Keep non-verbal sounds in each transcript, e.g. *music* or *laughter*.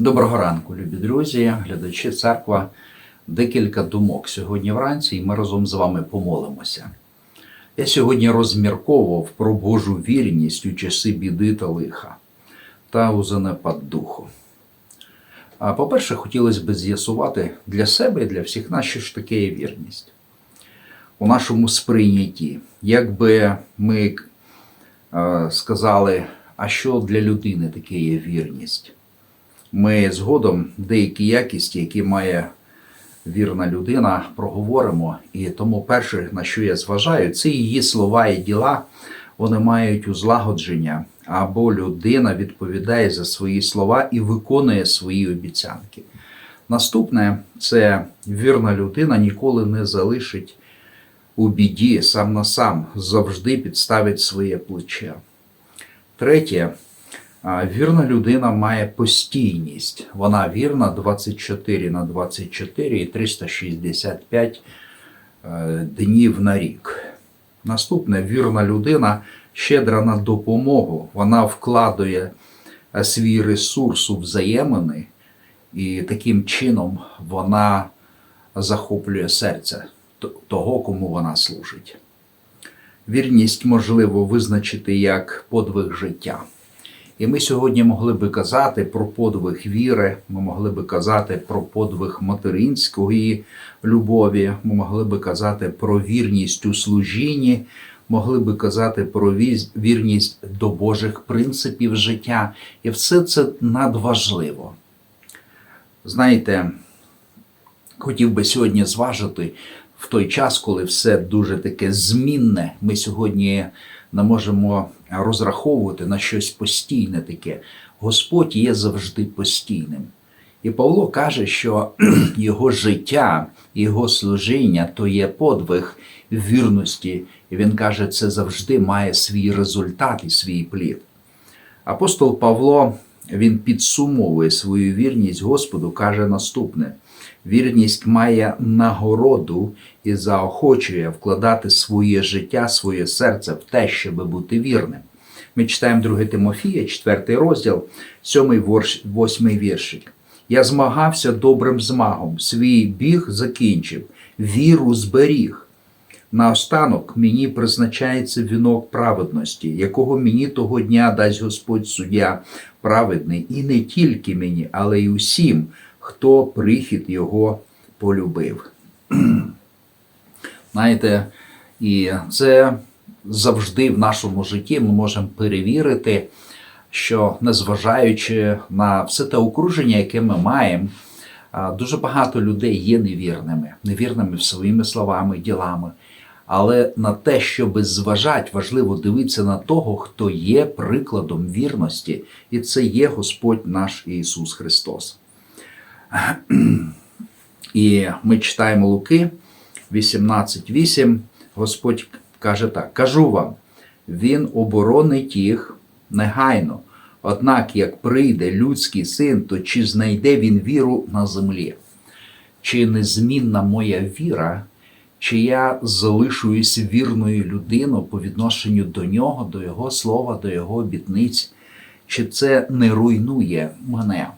Доброго ранку, любі друзі, глядачі церква. Декілька думок сьогодні вранці, і ми разом з вами помолимося. Я сьогодні розмірковував про Божу вірність у часи біди та лиха та у занепад духу. А по-перше, хотілося б з'ясувати для себе і для всіх нас, що ж таке є вірність у нашому сприйнятті. Якби ми сказали, а що для людини таке є вірність? Ми згодом деякі якісті, які має вірна людина, проговоримо. І тому перше, на що я зважаю, це її слова і діла, вони мають узлагодження, або людина відповідає за свої слова і виконує свої обіцянки. Наступне це вірна людина ніколи не залишить у біді сам на сам, завжди підставить своє плече. Третє, вірна людина має постійність. Вона вірна 24 на 24 і 365 е, днів на рік. Наступне вірна людина щедра на допомогу. Вона вкладує е, свій ресурс у взаємини, і таким чином вона захоплює серце того, кому вона служить. Вірність можливо визначити як подвиг життя. І ми сьогодні могли би казати про подвиг віри, ми могли би казати про подвиг материнської любові, ми могли би казати про вірність у служінні, могли би казати про вірність до Божих принципів життя. І все це надважливо. Знаєте, хотів би сьогодні зважити в той час, коли все дуже таке змінне. Ми сьогодні не можемо розраховувати на щось постійне таке. Господь є завжди постійним. І Павло каже, що *clears throat* його життя, його служіння то є подвиг вірності. І він каже, це завжди має свій результат і свій плід. Апостол Павло він підсумовує свою вірність Господу, каже наступне: вірність має нагороду і заохочує вкладати своє життя, своє серце в те, щоб бути вірним. Ми читаємо 2 Тимофія, 4 розділ, 7 8 віршик. Я змагався добрим змагом, свій біг закінчив, віру зберіг. Наостанок мені призначається вінок праведності, якого мені того дня дасть Господь суддя праведний, і не тільки мені, але й усім, хто прихід його полюбив. *clears throat* Знаєте, і це завжди в нашому житті ми можемо перевірити, що незважаючи на все те окруження, яке ми маємо, дуже багато людей є невірними, невірними своїми словами, ділами. Але на те, щоб зважати, важливо дивитися на того, хто є прикладом вірності, і це є Господь наш Ісус Христос. І ми читаємо Луки 18.8. Господь каже так: кажу вам, Він оборонить їх негайно. Однак, як прийде людський син, то чи знайде він віру на землі? Чи незмінна моя віра, чи я залишуюсь вірною людиною по відношенню до нього, до його слова, до його обітниць, чи це не руйнує мене?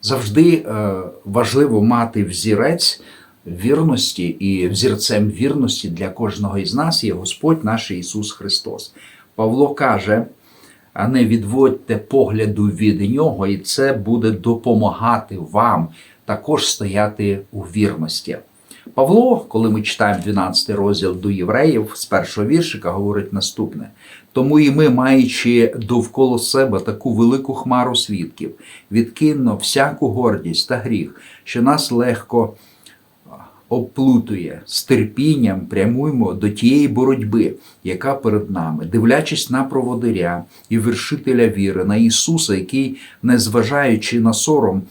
Завжди е, важливо мати взірець вірності, і взірцем вірності для кожного із нас є Господь наш Ісус Христос. Павло каже, а не відводьте погляду від нього, і це буде допомагати вам також стояти у вірності. Павло, коли ми читаємо 12 розділ до євреїв з першого віршика, говорить наступне: тому і ми, маючи довкола себе таку велику хмару свідків, відкинно всяку гордість та гріх, що нас легко обплутує з терпінням, прямуємо до тієї боротьби, яка перед нами, дивлячись на проводиря і вершителя віри, на Ісуса, який, незважаючи на сором,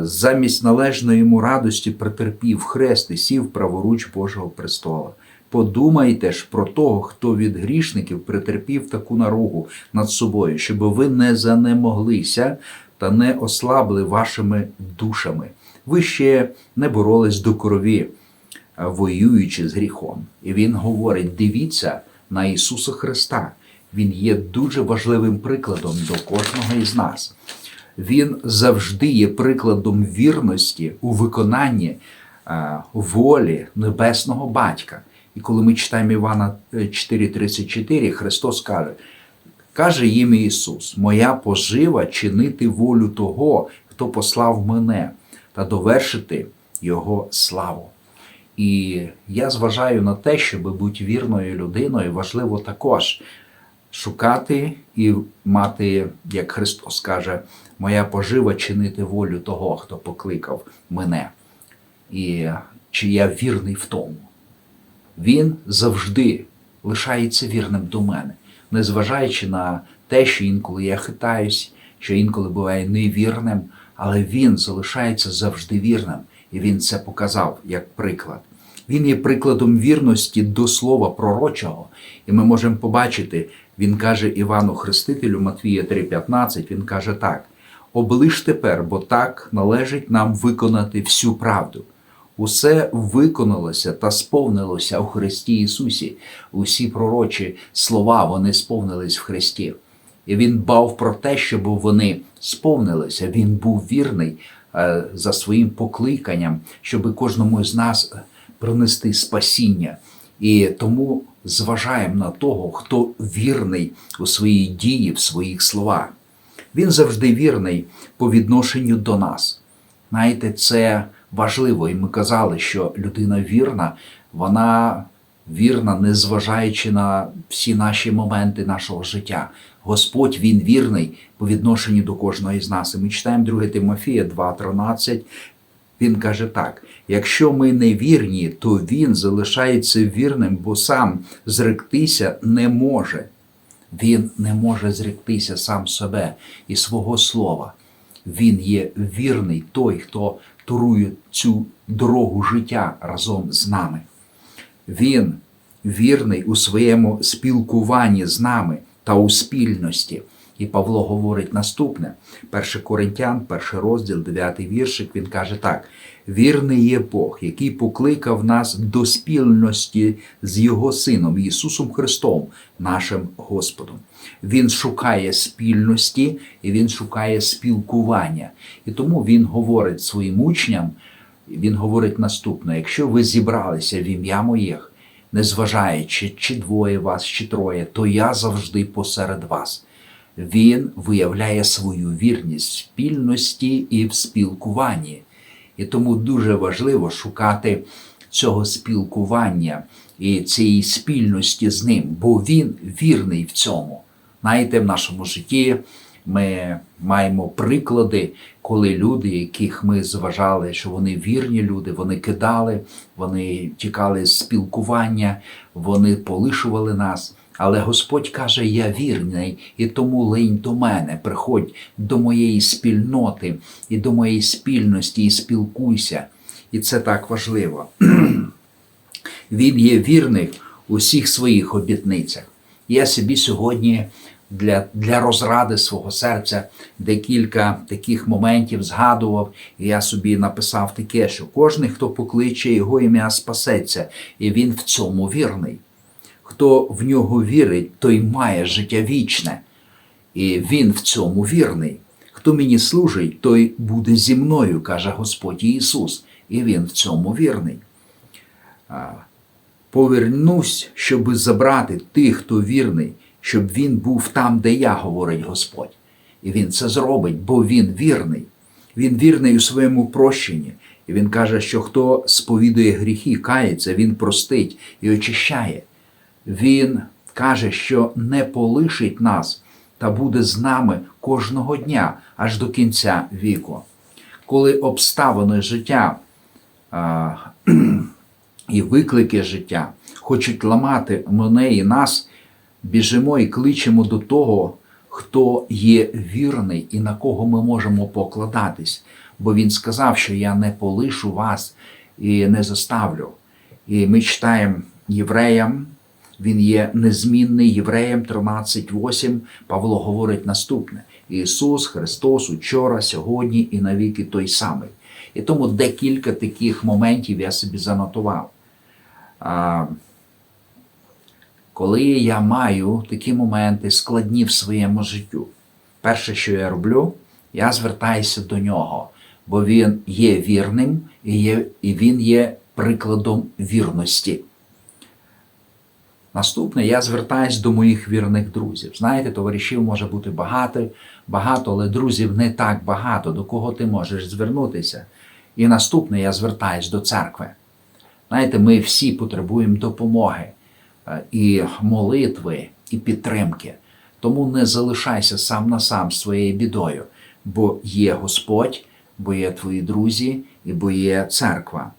замість належної йому радості претерпів хрест і сів праворуч Божого престола. Подумайте ж про того, хто від грішників претерпів таку наругу над собою, щоб ви не занемоглися та не ослабли вашими душами. Ви ще не боролись до крові, воюючи з гріхом. І він говорить: дивіться на Ісуса Христа. Він є дуже важливим прикладом до кожного із нас. Він завжди є прикладом вірності у виконанні е, волі небесного батька. І коли ми читаємо Івана е, 4:34, Христос каже, каже їм Ісус: Моя пожива чинити волю того, хто послав мене, та довершити Його славу. І я зважаю на те, щоб бути вірною людиною, важливо також шукати і мати, як Христос каже, моя пожива чинити волю того, хто покликав мене. І чи я вірний в тому. Він завжди лишається вірним до мене, незважаючи на те, що інколи я хитаюсь, що інколи буває невірним, але він залишається завжди вірним, і він це показав як приклад. Він є прикладом вірності до слова пророчого, і ми можемо побачити, він каже Івану Хрестителю Матвія 3:15, він каже так: облиш тепер, бо так належить нам виконати всю правду. Усе виконалося та сповнилося у Христі Ісусі. Усі пророчі слова вони сповнились в Христі. І Він бав про те, щоб вони сповнилися. Він був вірний е, за своїм покликанням, щоб кожному з нас принести спасіння. І тому зважаємо на того, хто вірний у своїй дії, в своїх словах. Він завжди вірний по відношенню до нас. Знаєте, це важливо, і ми казали, що людина вірна, вона вірна, незважаючи на всі наші моменти нашого життя. Господь Він вірний по відношенню до кожного з нас. І ми читаємо 2 Тимофія 2,13. Він каже так: якщо ми не вірні, то він залишається вірним, бо сам зректися не може. Він не може зректися сам себе і свого слова. Він є вірний той, хто турує цю дорогу життя разом з нами. Він вірний у своєму спілкуванні з нами та у спільності. І Павло говорить наступне: 1 Коринтян, перший розділ, 9 віршик, він каже так: вірний є Бог, який покликав нас до спільності з Його Сином Ісусом Христом, нашим Господом. Він шукає спільності і Він шукає спілкування. І тому Він говорить своїм учням, він говорить наступне: якщо ви зібралися в ім'я моїх, незважаючи, чи двоє вас, чи троє, то я завжди посеред вас. Він виявляє свою вірність в спільності і в спілкуванні. І тому дуже важливо шукати цього спілкування і цієї спільності з ним, бо він вірний в цьому. Знаєте, в нашому житті ми маємо приклади, коли люди, яких ми зважали, що вони вірні люди, вони кидали, вони тікали з спілкування, вони полишували нас. Але Господь каже: Я вірний, і тому линь до мене, приходь до моєї спільноти і до моєї спільності, і спілкуйся. І це так важливо. *clears throat* Він є вірний у всіх своїх обітницях. Я собі сьогодні для, для розради свого серця декілька таких моментів згадував, і я собі написав таке, що кожен, хто покличе його ім'я, спасеться, і він в цьому вірний. Хто в нього вірить, той має життя вічне, і він в цьому вірний. Хто мені служить, той буде зі мною, каже Господь Ісус, і Він в цьому вірний. Повернусь, щоби забрати тих, хто вірний, щоб він був там, де я, говорить Господь. І Він це зробить, бо Він вірний. Він вірний у своєму прощенні. І Він каже, що хто сповідує гріхи, кається, Він простить і очищає. Він каже, що не полишить нас та буде з нами кожного дня аж до кінця віку. Коли обставини життя а, *clears throat* і виклики життя хочуть ламати мене і нас, біжимо і кличемо до того, хто є вірний і на кого ми можемо покладатись. Бо він сказав, що я не полишу вас і не заставлю. І ми читаємо євреям. Він є незмінний євреєм 13.8. Павло говорить наступне: Ісус Христос учора, сьогодні і навіки той самий. І тому декілька таких моментів я собі занотував. А, Коли я маю такі моменти складні в своєму життю, перше, що я роблю, я звертаюся до нього, бо він є вірним і, є, і він є прикладом вірності. Наступне, я звертаюсь до моїх вірних друзів. Знаєте, товаришів може бути багато, багато, але друзів не так багато, до кого ти можеш звернутися. І наступне, я звертаюсь до церкви. Знаєте, ми всі потребуємо допомоги е, і молитви, і підтримки. Тому не залишайся сам на сам своєю бідою, бо є Господь, бо є твої друзі, і бо є церква.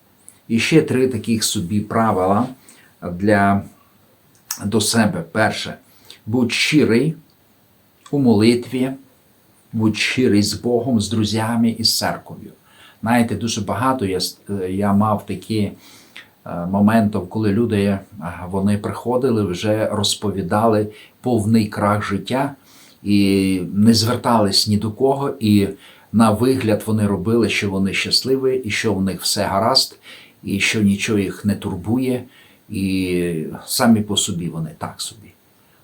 І ще три таких собі правила для до себе. Перше, будь щирий у молитві, будь щирий з Богом, з друзями і з церков'ю. Знаєте, дуже багато я, я мав такі е, моменти, коли люди е, вони приходили, вже розповідали повний крах життя і не звертались ні до кого. І на вигляд вони робили, що вони щасливі, і що в них все гаразд, і що нічого їх не турбує, і самі по собі вони так собі.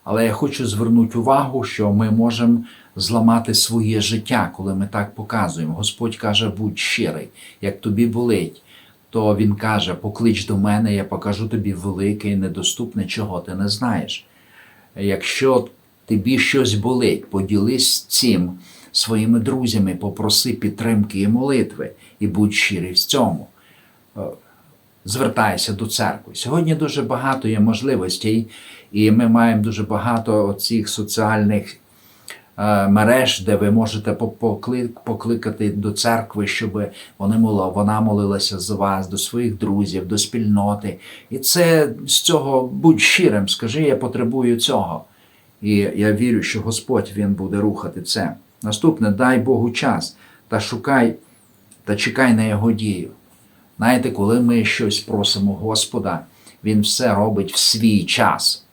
Але я хочу звернути увагу, що ми можемо зламати своє життя, коли ми так показуємо. Господь каже, будь щирий, як тобі болить, то Він каже, поклич до мене, я покажу тобі велике і недоступне, чого ти не знаєш. Якщо тобі щось болить, поділись цим своїми друзями, попроси підтримки і молитви, і будь щирий в цьому. Звертайся до церкви. Сьогодні дуже багато є можливостей, і ми маємо дуже багато цих соціальних е, мереж, де ви можете покликати до церкви, щоб вони мола, вона молилася за вас, до своїх друзів, до спільноти. І це з цього будь щирим, скажи, я потребую цього. І я вірю, що Господь Він буде рухати це. Наступне, дай Богу час та шукай та чекай на його дію. Знаєте, коли ми щось просимо Господа, Він все робить в свій час.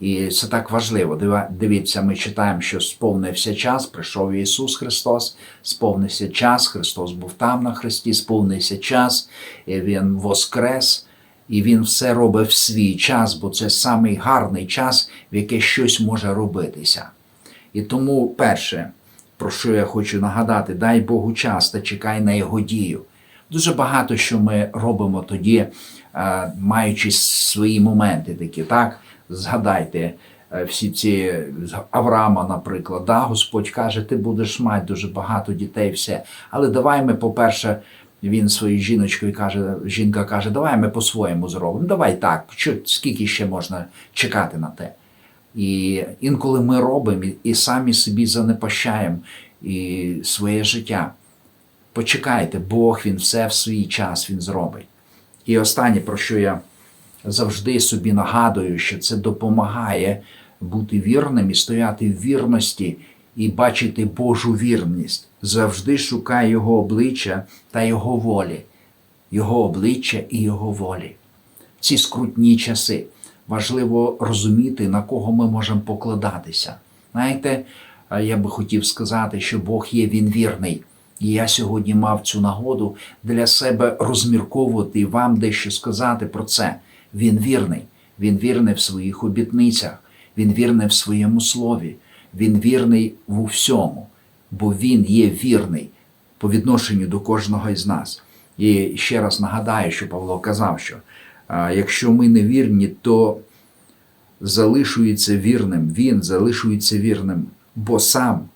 І це так важливо. Дивіться, ми читаємо, що сповнився час, прийшов Ісус Христос, сповнився час, Христос був там на Христі, сповнився час, і Він воскрес, і Він все робить в свій час, бо це самий гарний час, в який щось може робитися. І тому, перше, про що я хочу нагадати, дай Богу час та чекай на його дію. Дуже багато що ми робимо тоді, е, маючи свої моменти такі, так? Згадайте е, всі ці Авраама, наприклад, да? Господь каже, ти будеш мати дуже багато дітей, все. Але давай ми, по-перше, він своїй жіночкою каже, жінка каже, давай ми по-своєму зробимо. Давай так, що, скільки ще можна чекати на те. І інколи ми робимо і самі собі занепащаємо і своє життя. Почекайте, Бог він все в свій час він зробить. І останнє, про що я завжди собі нагадую, що це допомагає бути вірним і стояти в вірності і бачити Божу вірність. Завжди шукай Його обличчя та Його волі, Його обличчя і Його волі. Ці скрутні часи важливо розуміти, на кого ми можемо покладатися. Знаєте, я би хотів сказати, що Бог є він вірний. І я сьогодні мав цю нагоду для себе розмірковувати і вам дещо сказати про це. Він вірний. Він вірний в своїх обітницях, він вірний в своєму слові, він вірний в всьому, бо він є вірний по відношенню до кожного із нас. І ще раз нагадаю, що Павло казав, що якщо ми не вірні, то залишується вірним, він залишується вірним, бо сам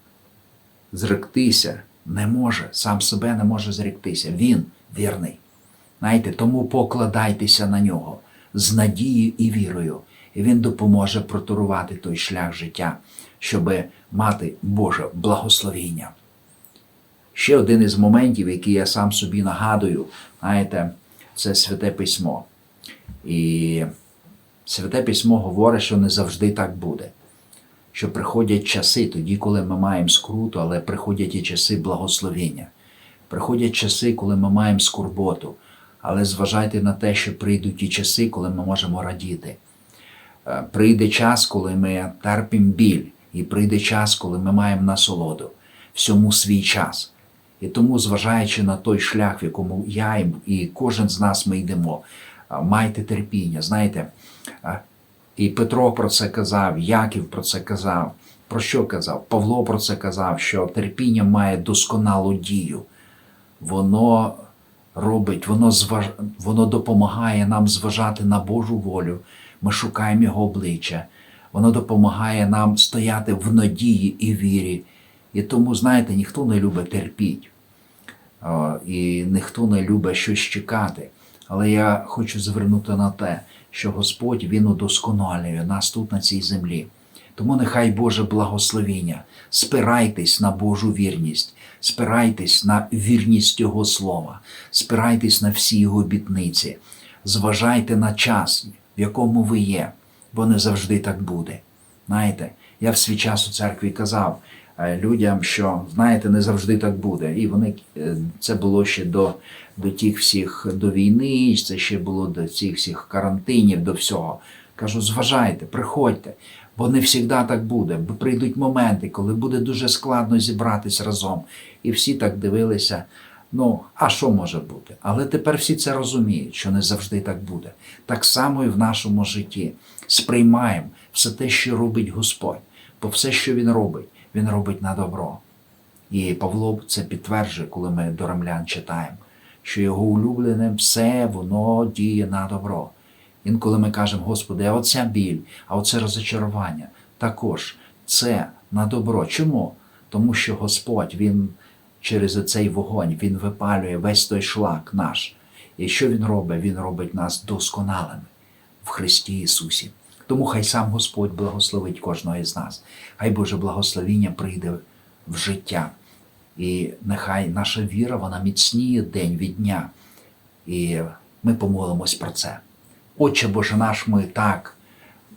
зректися не може, сам себе не може зректися. Він вірний. Знаєте, тому покладайтеся на нього з надією і вірою, і він допоможе протурувати той шлях життя, щоб мати Боже благословіння. Ще один із моментів, який я сам собі нагадую, знаєте, це святе письмо. І святе письмо говорить, що не завжди так буде. Що приходять часи тоді, коли ми маємо скруту, але приходять і часи благословення. Приходять часи, коли ми маємо скорботу, але зважайте на те, що прийдуть ті часи, коли ми можемо радіти. Е, Прийде час, коли ми терпимо біль, і прийде час, коли ми маємо насолоду. Всьому свій час. І тому, зважаючи на той шлях, в якому я і- кожен з нас ми йдемо, майте терпіння. Знаєте, а, і Петро про це казав, Яків про це казав. про що казав? Павло про це казав, що терпіння має досконалу дію. Воно робить, воно, зваж... воно допомагає нам зважати на Божу волю. Ми шукаємо Його обличчя. Воно допомагає нам стояти в надії і вірі. І тому, знаєте, ніхто не любить терпіть. І ніхто не любить щось чекати. Але я хочу звернути на те, що Господь Він удосконалює нас тут на цій землі. Тому нехай Боже благословіння, спирайтесь на Божу вірність, спирайтесь на вірність Його Слова, спирайтесь на всі Його обітниці, зважайте на час, в якому ви є, бо не завжди так буде. Знаєте, я в свій час у церкві казав людям, що знаєте, не завжди так буде. І вони е, це було ще до, до тих всіх до війни, це ще було до цих всіх карантинів, до всього. Кажу, зважайте, приходьте, бо не завжди так буде. Бо прийдуть моменти, коли буде дуже складно зібратись разом. І всі так дивилися. Ну, а що може бути? Але тепер всі це розуміють, що не завжди так буде. Так само і в нашому житті. Сприймаємо все те, що робить Господь, бо все, що Він робить, Він робить на добро. І Павло це підтверджує, коли ми до рамлян читаємо, що його улюбленим все воно діє на добро. Інколи ми кажемо, Господи, а оця біль, а оце розочарування. Також це на добро. Чому? Тому що Господь, Він через цей вогонь, Він випалює весь той шлак наш. І що Він робить? Він робить нас досконалими в Христі Ісусі. Тому хай сам Господь благословить кожного із нас. Хай Боже благословіння прийде в життя. І нехай наша віра вона міцніє день від дня. І ми помолимось про це. Отче Боже наш, ми так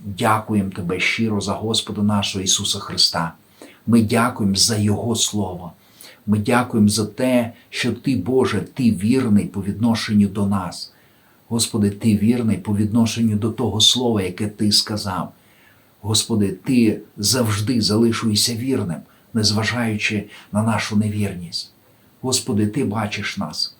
дякуємо Тебе щиро за Господа нашого Ісуса Христа. Ми дякуємо за Його Слово. Ми дякуємо за те, що Ти, Боже, Ти вірний по відношенню до нас. Господи, Ти вірний по відношенню до того слова, яке Ти сказав. Господи, Ти завжди залишуєшся вірним, незважаючи на нашу невірність. Господи, Ти бачиш нас,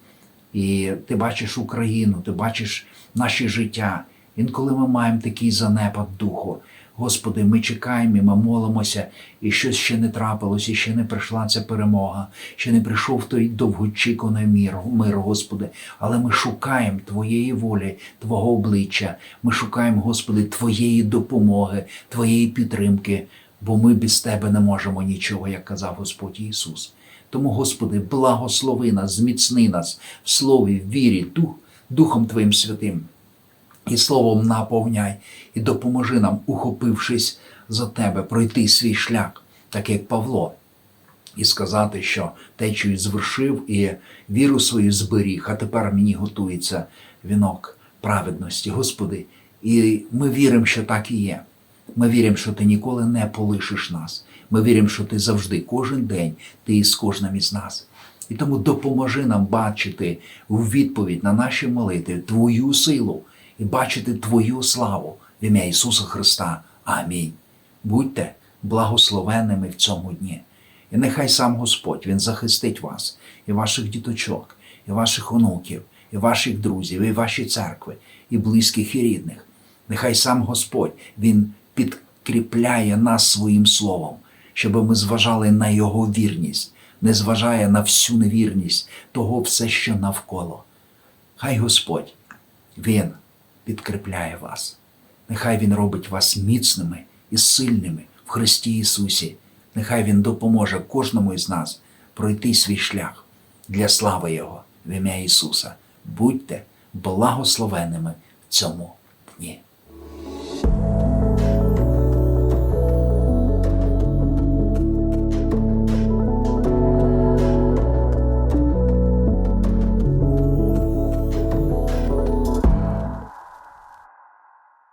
і Ти бачиш Україну, Ти бачиш наші життя. Інколи ми маємо такий занепад духу. Господи, ми чекаємо, і ми молимося, і щось ще не трапилось, і ще не прийшла ця перемога, ще не прийшов той довгоочікуваний мир, мир, Господи. Але ми шукаємо Твоєї волі, Твого обличчя. Ми шукаємо, Господи, Твоєї допомоги, Твоєї підтримки, бо ми без Тебе не можемо нічого, як казав Господь Ісус. Тому, Господи, благослови нас, зміцни нас в слові, в вірі, дух, Духом Твоїм Святим і словом наповняй, і допоможи нам, ухопившись за тебе, пройти свій шлях, так як Павло, і сказати, що течію звершив і віру свою зберіг, а тепер мені готується вінок праведності, Господи. І ми віримо, що так і є. Ми віримо, що ти ніколи не полишиш нас. Ми віримо, що ти завжди, кожен день, ти із кожним із нас. І тому допоможи нам бачити у відповідь на наші молитви Твою силу і бачити Твою славу в ім'я Ісуса Христа. Амінь. Будьте благословенними в цьому дні. І нехай сам Господь Він захистить вас, і ваших діточок, і ваших онуків, і ваших друзів, і ваші церкви, і близьких, і рідних. Нехай сам Господь Він підкріпляє нас своїм словом, щоб ми зважали на Його вірність, не зважає на всю невірність того все, що навколо. Хай Господь, Він підкріпляє вас. Нехай Він робить вас міцними і сильними в Христі Ісусі. Нехай Він допоможе кожному із нас пройти свій шлях для слави Його в ім'я Ісуса. Будьте благословенними в цьому дні.